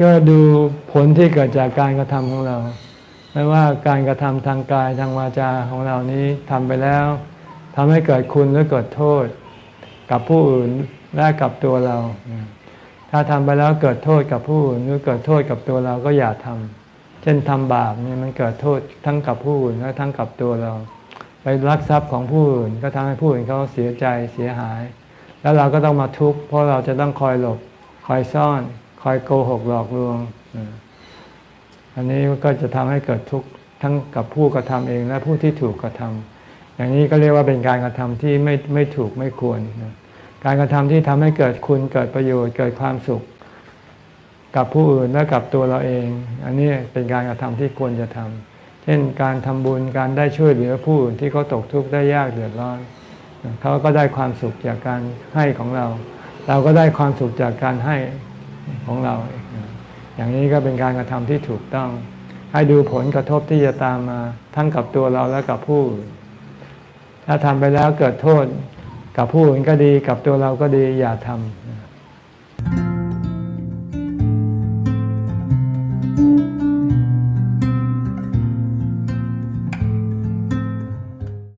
ก็ดูผลที่เกิดจากการกระทำของเรา ไม่ว่าการกระทำทางกายทางวาจาของเรานี้ทำไปแล้วทำให้เกิดคุณหรือเกิดโทษ กับผู้อื่นและกับตัวเรา ถ้าทำไปแล้วเกิดโทษกับผู้อื่นหรือเกิดโทษกับตัวเราก็อย่าทำเช่นทำบาปเนี่ยมันเกิดโทษทั้งกับผู้อื่นและทั้งกับตัวเรา ไปลักทรัพย์ของผู้อื่นก็ทำให้ผู้อื่นเขาเสียใจเสียหาย แล้วเราก็ต้องมาทุกข์เพราะเราจะต้องคอยหลบ คอยซ่อน คอยโกหกหลอกลวง อันนี้ก็จะทำให้เกิดทุกข์ทั้งกับผู้กระทำเองและผู้ที่ถูกกระทำอย่างนี้ก็เรียกว่าเป็นการกระทำที่ไม่ไม่ถูกไม่ควร การกระทำที่ทำให้เกิดคุณเกิดประโยชน์เกิดความสุข กับผู้อื่นและกับตัวเราเอง อันนี้เป็นการกระทำที่ควรจะทำ เช่นการทำบุญการได้ช่วยเหลือผู้อื่นที่เขาตกทุกข์ได้ยากเดือดร้อนเขาก็ได้ความสุขจากการให้ของเรา เราก็ได้ความสุขจากการให้ของเรา อย่างนี้ก็เป็นการกระทำที่ถูกต้อง ให้ดูผลกระทบที่จะตามมาทั้งกับตัวเราและกับผู้อื่นถ้าทำไปแล้วเกิดโทษกับผู้อื่นก็ดีกับตัวเราก็ดีอย่าทำ